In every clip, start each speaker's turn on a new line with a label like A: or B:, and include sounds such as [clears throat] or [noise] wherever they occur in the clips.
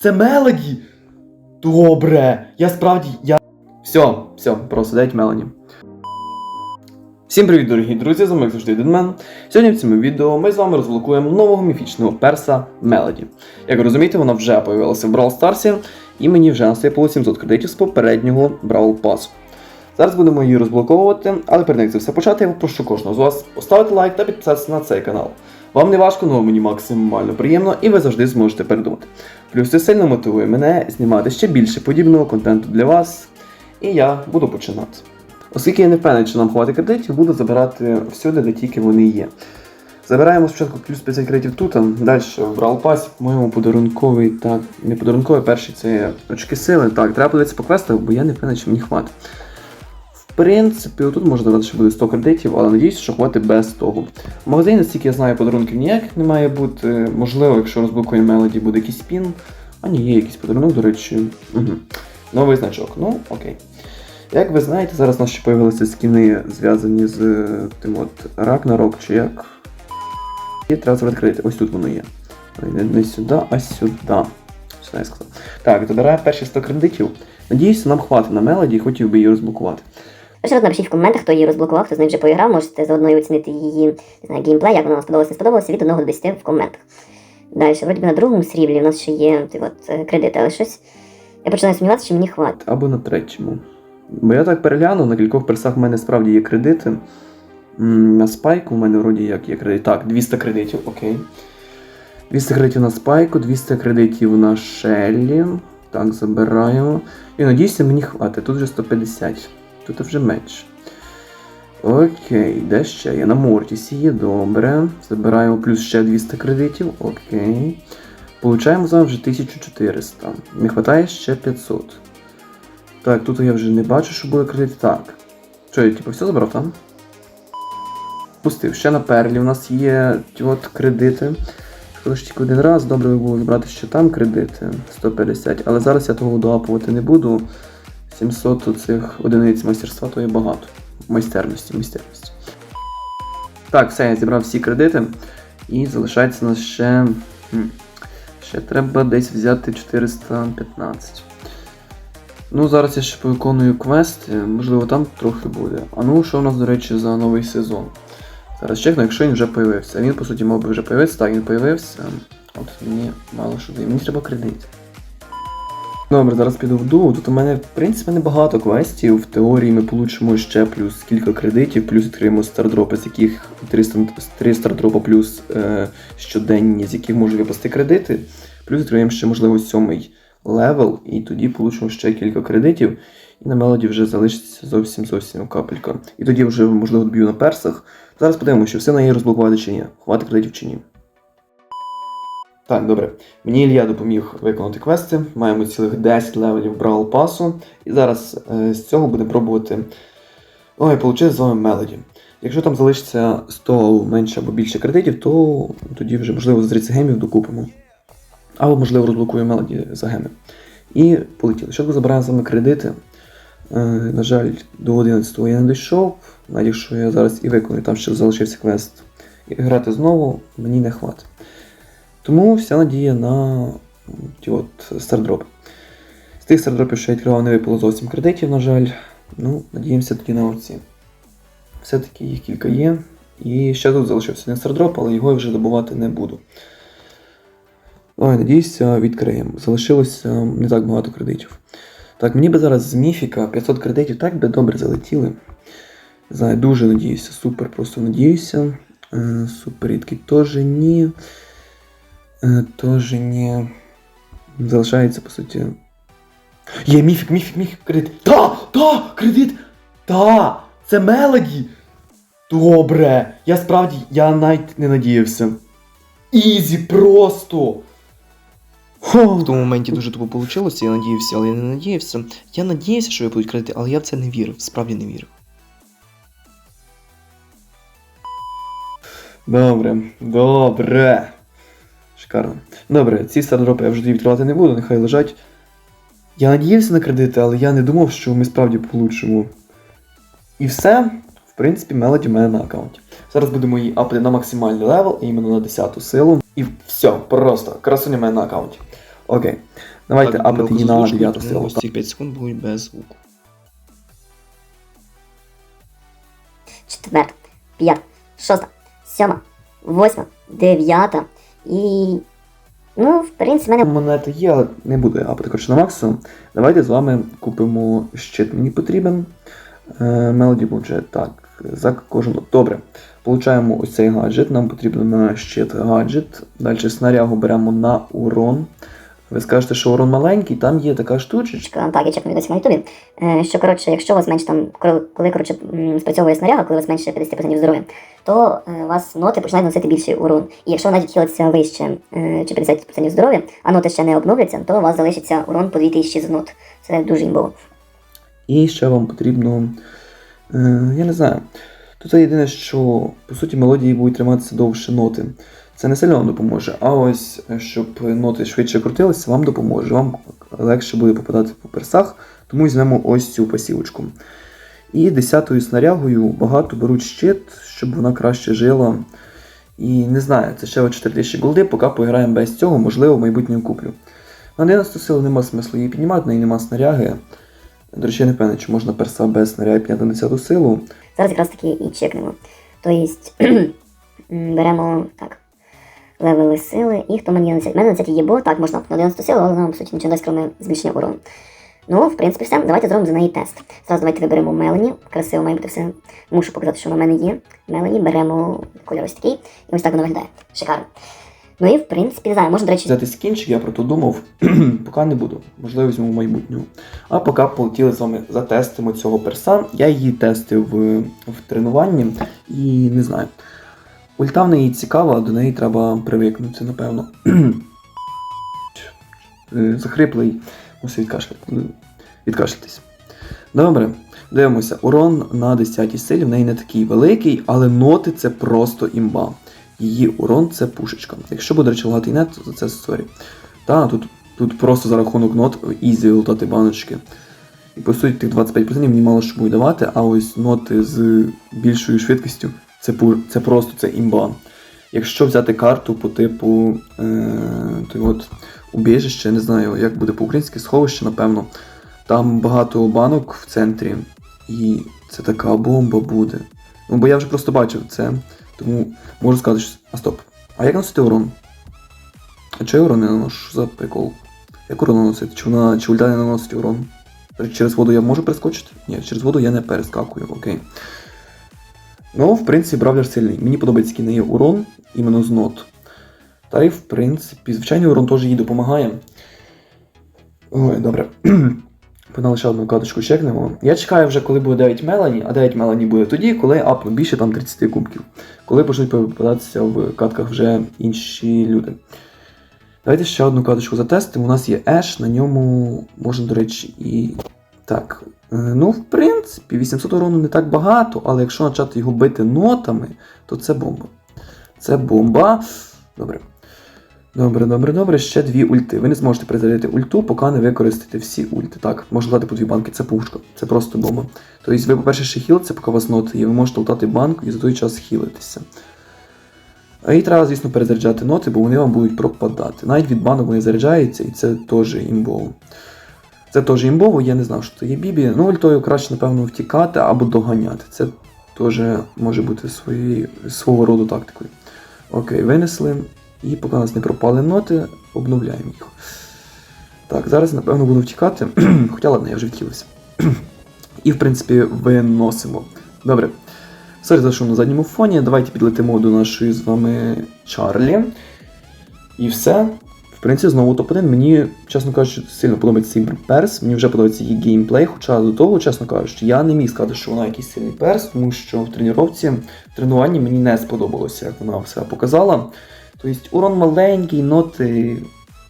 A: Це Мелоді! Добре! Я справді. я. Все, все, просто дайте Мелоді. Всім привіт, дорогі друзі! З вами як завжди Дедмен. Сьогодні в цьому відео ми з вами розблокуємо нового міфічного перса Мелоді. Як ви розумієте, вона вже появилася в Brawl Старсі, і мені вже насипало 700 кредитів з попереднього Brawl Pass. Зараз будемо її розблоковувати, але перед як це все почати, я попрошу кожного з вас поставити лайк та підписатися на цей канал. Вам не важко, але мені максимально приємно, і ви завжди зможете передумати. Плюс це сильно мотивує мене знімати ще більше подібного контенту для вас, і я буду починати. Оскільки я не впевнений, що нам хватить кредитів, буду забирати всюди, де тільки вони є. Забираємо спочатку плюс 50 кредитів тут, а далі в Pass, по-моєму, подарунковий, так, не подарунковий, перший це очки сили. Так, треба подивитися по квестах, бо я не впевнений, що мені хватить. Принципі, тут можна додати, що буде 100 кредитів, але надіюсь, що хватить без того. В магазині, наскільки я знаю, подарунків ніяких не має бути. Можливо, якщо розблокуємо Мелоді, буде якийсь пін. А ні, є якийсь подарунок, до речі. Угу. Новий значок. Ну, окей. Як ви знаєте, зараз у нас ще появилися скіни, зв'язані з е, тим от Рагнарок, чи як. І треба забрати кредити. Ось тут воно є. Не, сюди, а сюди. Сюди сказав. Так, забираю перші 100 кредитів. Надіюсь, нам хватить на Мелоді, хотів би її розблокувати.
B: Раз напишіть в коментах, хто її розблокував, хто з нею вже поіграв, можете заодно і оцінити її не знаю, геймплей, як вона вам сподобалася, не сподобалася, від 1 до 10 в коментах. Далі, вроді би на другому сріблі у нас ще є ті от, е, кредити, але щось. Я починаю сумніватися, що мені хватить.
A: Або на третьому. Бо я так переглянув, на кількох персах в мене справді є кредити. На спайку в мене вроді як є кредит. Так, 200 кредитів, окей. 200 кредитів на спайку, 200 кредитів на Шеллі. Так, забираємо. І надіюся, мені хватить. Тут вже 150. Тут вже менше. Окей, де ще є? На Мортісі є, добре. Забираємо плюс ще 200 кредитів. Окей. Получаємо з вами вже 1400. Не вистачає ще 500. Так, тут я вже не бачу, що буде кредит. Так. Що, я типу все забрав там? Пустив. Ще на перлі у нас є от кредити. Шкода, що тільки один раз, добре було забрати ще там кредити 150, але зараз я того доапувати не буду. 700 цих одиниць майстерства то є багато. Майстерності, майстерності. Так, все, я зібрав всі кредити. І залишається нас ще. Ще треба десь взяти 415. Ну, зараз я ще повиконую квести, можливо, там трохи буде. А ну, що у нас, до речі, за новий сезон? Зараз чекну, якщо він вже появився. Він, по суті, мав би вже появитися, так, він появився. От мені мало що дає. Мені треба кредит. Добре, зараз піду в дуо. Тут у мене, в принципі, небагато квестів. В теорії ми получимо ще плюс кілька кредитів, плюс відкриємо стардропи, з яких 300, 3 стардропа плюс е, щоденні, з яких можуть випасти кредити. Плюс відкриємо ще, можливо, сьомий левел, і тоді получимо ще кілька кредитів. І на мелоді вже залишиться зовсім зовсім капелька. І тоді вже, можливо, доб'ю на персах. Зараз подивимося, що все на її розблокувати чи ні. Хватить кредитів чи ні. Так, добре. Мені Ілья допоміг виконати квести. Маємо цілих 10 левелів Brawl пасу. І зараз е, з цього будемо пробувати. Ой, отримати з вами Мелоді. Якщо там залишиться 100 менше або більше кредитів, то тоді вже, можливо, за 30 гемів докупимо. Або, можливо, розблокуємо Мелоді за геми. І полетіли. Що забираємо з вами кредити? Е, на жаль, до 11-го я не дійшов, навіть якщо я зараз і виконую, там ще залишився квест. І грати знову мені не хватить. Тому вся надія на ті от стардропи. З тих стардропів, що я відкривав, не випало зовсім кредитів, на жаль. Ну, надіємося тоді на оці. Все-таки їх кілька є. І ще тут залишився один стардроп, але його я вже добувати не буду. Ой, надіюся, відкриємо. Залишилося не так багато кредитів. Так, мені би зараз з міфіка 500 кредитів так би добре залетіли. Знаю, дуже надіюся, супер, просто надіюся. Е, супер рідкий теж ні. Е, Теж ні. Залишається, по суті. Є міфік, міфік, міфік, кредит. Та! Та! Кредит! Та! Це Мелоді! Добре! Я справді, я навіть не надіявся. Ізі просто! Хо!
C: В тому моменті дуже тупо вийшло, я надіявся, але я не надіявся. Я надіявся, що випадуть кредити, але я в це не вірив, справді не вірив.
A: Добре, добре. Шикарно. Добре, ці стардропи я вже тоді відкривати не буду, нехай лежать. Я надіявся на кредити, але я не думав, що ми справді получимо. І все, в принципі, мелоді в мене на аккаунті. Зараз будемо її апати на максимальний левел, іменно на 10 силу. І все, просто красуня в мене на аккаунті. Окей. Давайте
C: Так,
A: апати її на 9
C: тому
A: силу.
C: Ось ці 5 секунд будуть без звуку.
B: четверта, п'ята, шоста, сьома, восьма, дев'ята і. Ну, в принципі, мене
A: Монети є, але не буде апати коротше на максимум. Давайте з вами купимо щит. Мені потрібен. Мелоді бюджет. Так, за кожного. Добре. Получаємо ось цей гаджет. Нам потрібно на щит гаджет. Далі снарягу беремо на урон. Ви скажете, що урон маленький, там є така штучечка.
B: так, я чекну відосик на Ютубі. Е, що коротше, якщо у вас менше там, коли, коротше, спрацьовує снаряга, коли у вас менше 50% здоров'я, то е, у вас ноти починають носити більший урон. І якщо навіть хілиться вище е, чи 50% здоров'я, а ноти ще не обновляться, то у вас залишиться урон по 2000 з нот. Це дуже імбово.
A: І ще вам потрібно. Я не знаю. Тут єдине, що по суті мелодії будуть триматися довше ноти. Це не сильно вам допоможе, а ось е, щоб ноти швидше крутилися, вам допоможе. Вам легше буде попадати по персах, тому візьмемо ось цю пасівочку. І десятою снарягою багато беруть щит, щоб вона краще жила. І не знаю, це ще 4000 голди, поки поіграємо без цього, можливо, в майбутньому куплю. На 11 сил нема смислу її піднімати, на неї нема снаряги. До речі, я не певний, чи можна перса без снаряги підняти на 10 силу.
B: Зараз якраз таки і чекнемо. Тобто [clears throat] беремо так. Левели сили, і хто мені на 10? У мене на 10 є бо, так, можна на 90 силу, але нам, суті, нічого дасть, крім збільшення урону. Ну, в принципі, все. Давайте зробимо за неї тест. Зараз давайте виберемо Мелані. Красиво має бути все. Мушу показати, що в мене є. Мелані, беремо кольор ось такий, і ось так воно виглядає. Шикарно. Ну і в принципі, не знаю, можна, до речі,
A: Взяти скінчик, я про то думав, [clears throat] поки не буду. Можливо, візьму в майбутньому. А поки полетіли з вами затестимо цього перса. Я її тестив в, в тренуванні і не знаю. Ульта в неї цікава, до неї треба привикнути, напевно. [clears throat] Е, Захриплий, мусив відкашляти. Відкашлятись. Добре, дивимося. Урон на 10 силі, в неї не такий великий, але ноти це просто імба. Її урон це пушечка. Якщо буде речі нет, то це сорі. Та тут, тут просто за рахунок нот ізі лутати баночки. І по суті тих 25% мені мало що буде давати, а ось ноти з більшою швидкістю це, це просто це імба. Якщо взяти карту по типу е, той от, убіжище, не знаю, як буде по-українськи, сховище, напевно. Там багато банок в центрі, і це така бомба буде. Ну, бо я вже просто бачив це, тому можу сказати, що. А стоп. А як носити урон? А чого урон не наношу? За прикол? Як урон наносити? Чи вона чи ульта не наносить урон? Через воду я можу перескочити? Ні, через воду я не перескакую, окей. Ну, в принципі, бравлер сильний. Мені подобається який неї урон, іменно з нот. Та й в принципі, звичайний урон теж їй допомагає. Ой, добре. [clears throat] Погнали ще одну каточку чекнемо. Я чекаю вже, коли буде 9 Мелані, а 9 Мелані буде тоді, коли апну більше там 30 кубків. Коли почнуть попадатися в катках вже інші люди. Давайте ще одну каточку затестимо. У нас є Еш, на ньому можна, до речі, і. Так. е, Ну, в принципі, 800 урону не так багато, але якщо почати його бити нотами, то це бомба. Це бомба. Добре. Добре, добре, добре. Ще дві ульти. Ви не зможете перезарядити ульту, поки не використаєте всі ульти. Так, можна дати по дві банки, це пушка. Це просто бомба. Тобто ви, по-перше, ще хілитеся, поки вас ноти є, ви можете лутати банку і за той час хілитися. І треба, звісно, перезаряджати ноти, бо вони вам будуть пропадати. Навіть від банок вони заряджаються, і це теж імбово. Це теж імбово, я не знав, що це є бібі. Ну, ультою краще, напевно, втікати або доганяти. Це теж може бути своєю, свого роду тактикою. Окей, винесли. І поки у нас не пропали ноти, обновляємо їх. Так, зараз, напевно, буду втікати. [clears throat] Хоча ладно, я вже втілився. [clears throat] І, в принципі, виносимо. Добре. Сорі за що на задньому фоні. Давайте підлетимо до нашої з вами Чарлі. І все. В принципі, знову топ-1. Мені, чесно кажучи, сильно подобається цей перс. Мені вже подобається її геймплей. Хоча до того, чесно кажучи, я не міг сказати, що вона якийсь сильний перс, тому що в тренуванні, в тренуванні мені не сподобалося, як вона все показала. Тобто урон маленький, ноти,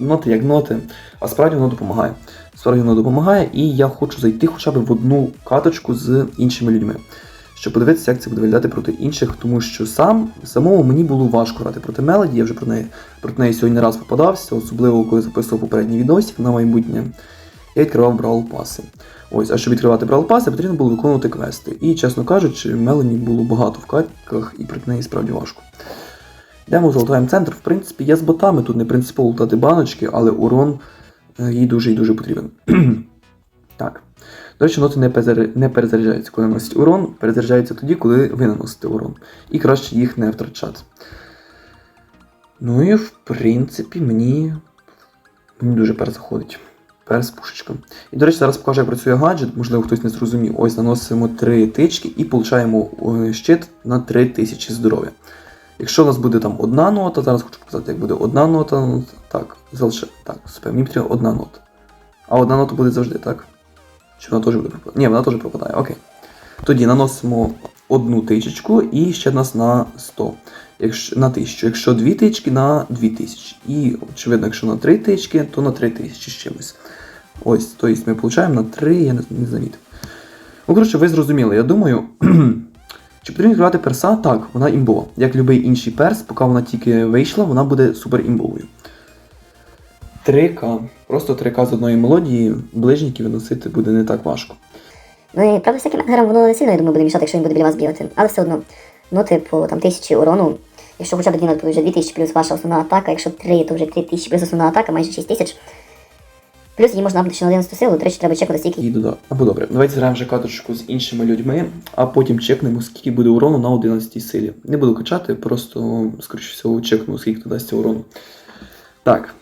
A: ноти як ноти, а справді воно допомагає. Справді воно допомагає, і я хочу зайти хоча б в одну каточку з іншими людьми, щоб подивитися, як це буде виглядати проти інших, тому що сам самому мені було важко грати проти Мелоді, я вже про неї, проти неї сьогодні раз попадався, особливо коли записував попередній відосик на майбутнє. Я відкривав Brawl паси. Ось, а щоб відкривати Brawl паси, потрібно було виконувати квести. І, чесно кажучи, Мелані було багато в катках, і проти неї справді важко. Йдемо, золотаємо центр. В принципі, є з ботами, тут не принципово лутати баночки, але урон е, їй дуже і дуже потрібен. [clears throat] так. До речі, ноти не, перезаря- не перезаряджаються, коли наносять урон, перезаряджаються тоді, коли ви наносите урон. І краще їх не втрачати. Ну і в принципі мені, мені дуже перс заходить. Пушечка. І, до речі, зараз покажу, як працює гаджет, можливо, хтось не зрозумів. Ось наносимо 3 тички і получаємо е, щит на 3000 здоров'я. Якщо у нас буде там одна нота, зараз хочу показати, як буде одна нота. Так, залише. Так, супер, мені потрібна одна нота. А одна нота буде завжди, так? Чи вона теж буде пропадати? Ні, вона теж пропадає, окей. Тоді наносимо одну тичечку і ще нас на 100. Якщо, на 1000. Якщо дві тички на 2000. І, очевидно, якщо на 3 тички, то на 3000 з чимось. Ось, тобто ми получаємо на 3, я не, не замітив. Ну, коротше, ви зрозуміли, я думаю. [clears throat] Чи потрібно відкривати перса? Так, вона імбова. Як будь-який інший перс, поки вона тільки вийшла, вона буде супер імбовою. 3К. Просто 3К з одної мелодії, ближніки виносити буде не так важко.
B: Ну і правда, всяким енгерам воно не сильно, я думаю, буде мішати, якщо він буде біля вас бігати. Але все одно, ноти по там тисячі урону. Якщо хоча б дві то вже 2000 плюс ваша основна атака, якщо три, то вже 3000 плюс основна атака, майже 6000. Плюс її можна апнути ще на 11 силу, до речі, треба чекати стільки.
A: І додати. Або добре, давайте зіграємо вже каточку з іншими людьми, а потім чекнемо, скільки буде урону на 11 силі. Не буду качати, просто, скоріше всього, чекну, скільки додасться урону. Так.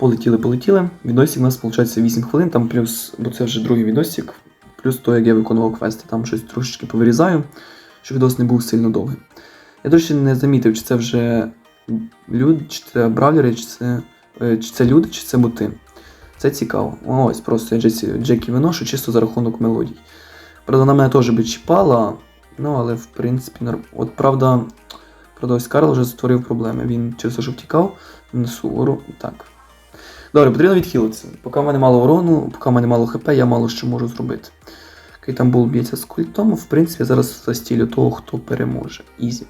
A: Полетіли, полетіли. Відосик у нас виходить 8 хвилин, там плюс, бо це вже другий відосик, плюс то, як я виконував квести, там щось трошечки повирізаю, щоб відос не був сильно довгий. Я, до не замітив, чи це вже люди, чи це бравлери, чи це, е, чи це люди, чи це боти. Це цікаво. Ось, просто я Джекі виношу чисто за рахунок мелодій. Правда, вона мене теж би чіпала, ну але в принципі норм. От правда, правда, ось Карл вже створив проблеми. Він через те, що втікав, урон. Так. Добре, потрібно відхилитися. Поки в мене мало урону, поки в мене мало хп, я мало що можу зробити. Окей, там був б'ється з культом, в принципі, я зараз застілю того, хто переможе. Ізі.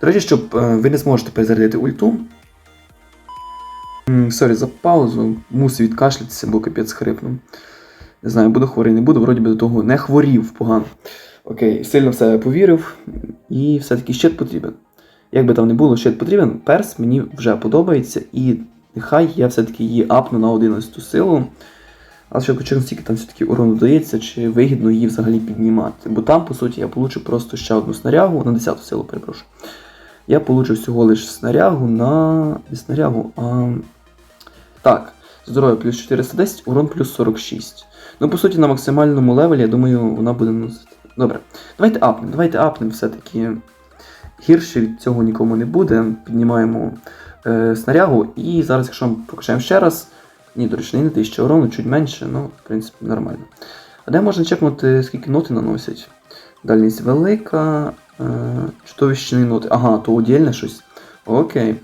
A: До речі, щоб е, ви не зможете перезарядити ульту. Сорі за паузу. Мусив відкашлятися, бо капець хрипнув. Не знаю, буду хворий, не буду, вроді би до того не хворів погано. Окей, сильно в себе повірив, і все-таки щит потрібен. Як би там не було, щит потрібен, перс мені вже подобається, і нехай я все-таки її апну на 11 силу. Але ще хочу скільки там все-таки урону дається, чи вигідно її взагалі піднімати. Бо там, по суті, я получу просто ще одну снарягу, на 10 силу, перепрошую. Я получу всього лише снарягу на. Не снарягу, а. Так, здоров'я плюс 410, урон плюс 46. Ну, по суті, на максимальному левелі, я думаю, вона буде носити. Добре. Давайте апнемо, давайте апнемо все-таки. Гірше від цього нікому не буде. Піднімаємо е, снарягу. І зараз, якщо ми покачаємо ще раз. Ні, до речі, не 1000 урону, чуть менше, ну, в принципі, нормально. А де можна чекнути, скільки ноти наносять? Дальність велика. Е, чудовищні ноти. Ага, то удільне щось. Окей.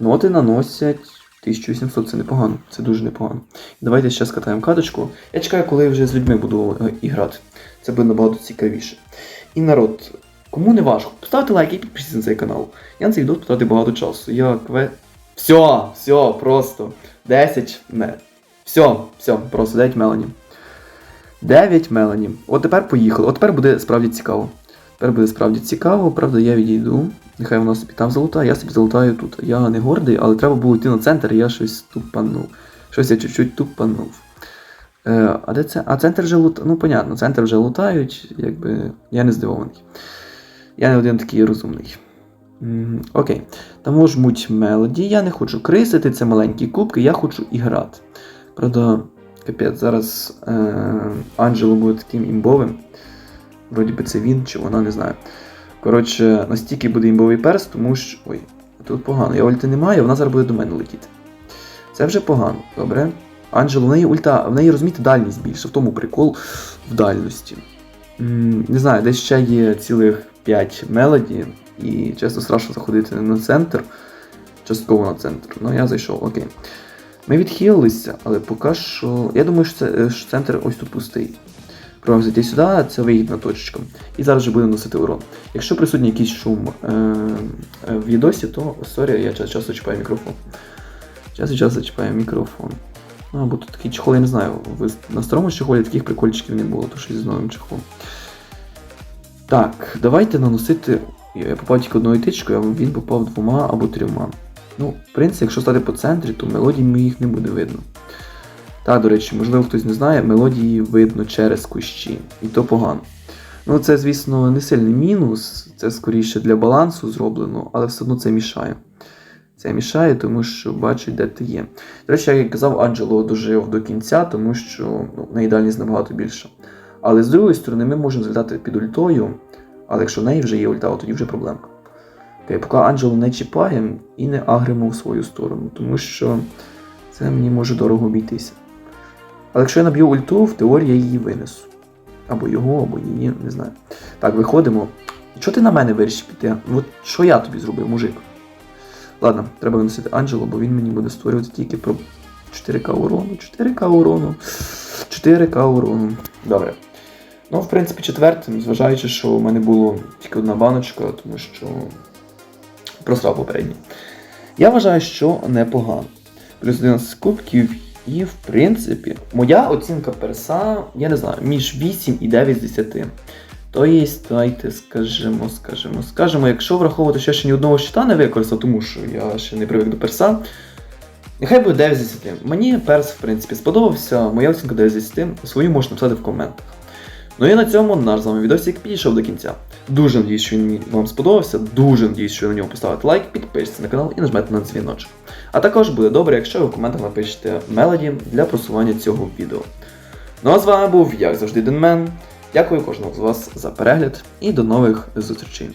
A: Ноти наносять 1800, це непогано, це дуже непогано. Давайте ще скатаємо каточку. Я чекаю, коли я вже з людьми буду е, іграти. Це буде набагато цікавіше. І народ, кому не важко, поставте лайк і підпишіться на цей канал. Я на цей відео потратив багато часу. Я кве. Все, все, просто. 10 ме. Все, все, просто 9 меланів. 9 меланів. От тепер поїхали. От тепер буде справді цікаво. Тепер буде справді цікаво, правда, я відійду. Нехай вона собі там залутає, я собі залутаю тут. Я не гордий, але треба було йти на центр, і я щось тупанув. Щось я чуть-чуть тупанув. Е, а де це? А центр вже лут... Ну, понятно, центр вже лутають, якби. Я не здивований. Я не один такий розумний. М, Окей. Там жмуть мелоді. Я не хочу крисити, це маленькі кубки, я хочу і грати. Правда, капець, зараз е, Анджело буде таким імбовим. Вроді би це він чи вона, не знаю. Коротше, настільки буде імбовий перс, тому що. Ой, тут погано. Я ульти не маю, вона зараз буде до мене летіти. Це вже погано, добре. Анджело, в неї ульта, в неї розумієте, дальність більше, в тому прикол в дальності. М, не знаю, десь ще є цілих 5 мелоді, і чесно страшно заходити на центр. Частково на центр. Ну я зайшов, окей. Ми відхилилися, але поки що. Я думаю, що, це, що центр ось тут пустий. Пробуємо зайти сюди, це вигідна точечка. І зараз вже будемо носити урон. Якщо присутній якийсь шум е- е- в відосі, то сорі, я час часу чіпаю мікрофон. Час від часу чіпаю мікрофон. Ну, або тут такий чехол, я не знаю. Ви на старому чехолі таких прикольчиків не було, то щось з новим чехолом. Так, давайте наносити Я попав тільки одною тичкою, а він попав двома або трьома. Ну, в принципі, якщо стати по центрі, то мелодій моїх не буде видно. Та, до речі, можливо, хтось не знає, мелодії видно через кущі, і то погано. Ну, це, звісно, не сильний мінус, це скоріше для балансу зроблено, але все одно це мішає. Це мішає, тому що бачить, де ти є. До речі, як я казав, Анджело дожив до кінця, тому що ну, на ідеальність набагато більше. Але з другої сторони, ми можемо злітати під ультою, але якщо в неї вже є ульта, тоді вже проблемка. Окей, поки Анджело не чіпаємо і не агримо в свою сторону, тому що це мені може дорого обійтися. Але якщо я наб'ю ульту, в теорії я її винесу. Або його, або її, не знаю. Так, виходимо. Чого ти на мене вирішив піти? От що я тобі зробив, мужик? Ладно, треба виносити Анджело, бо він мені буде створювати тільки про 4К урону. 4К урону. 4К урону. Добре. Ну, в принципі, четвертим, зважаючи, що у мене було тільки одна баночка, тому що просрав попередній. Я вважаю, що непогано. Плюс 11 кубків, і, в принципі, моя оцінка перса, я не знаю, між 8 і 9 з 10. То є, давайте скажемо, скажемо, скажемо, якщо враховувати, що я ще ні одного щита не використав, тому що я ще не привик до перса. Нехай буде 9 з 10. Мені перс, в принципі, сподобався. Моя оцінка 9 з 10. Свою можна написати в коментах. Ну і на цьому наш з вами відосик підійшов до кінця. Дуже надіюсь, що він вам сподобався. Дуже надіюсь, що ви на нього поставите лайк, підпишіться на канал і нажмете на дзвіночок. А також буде добре, якщо ви в коментах напишете мелоді для просування цього відео. Ну а з вами був, як завжди, Денмен. Дякую кожному з вас за перегляд і до нових зустрічей.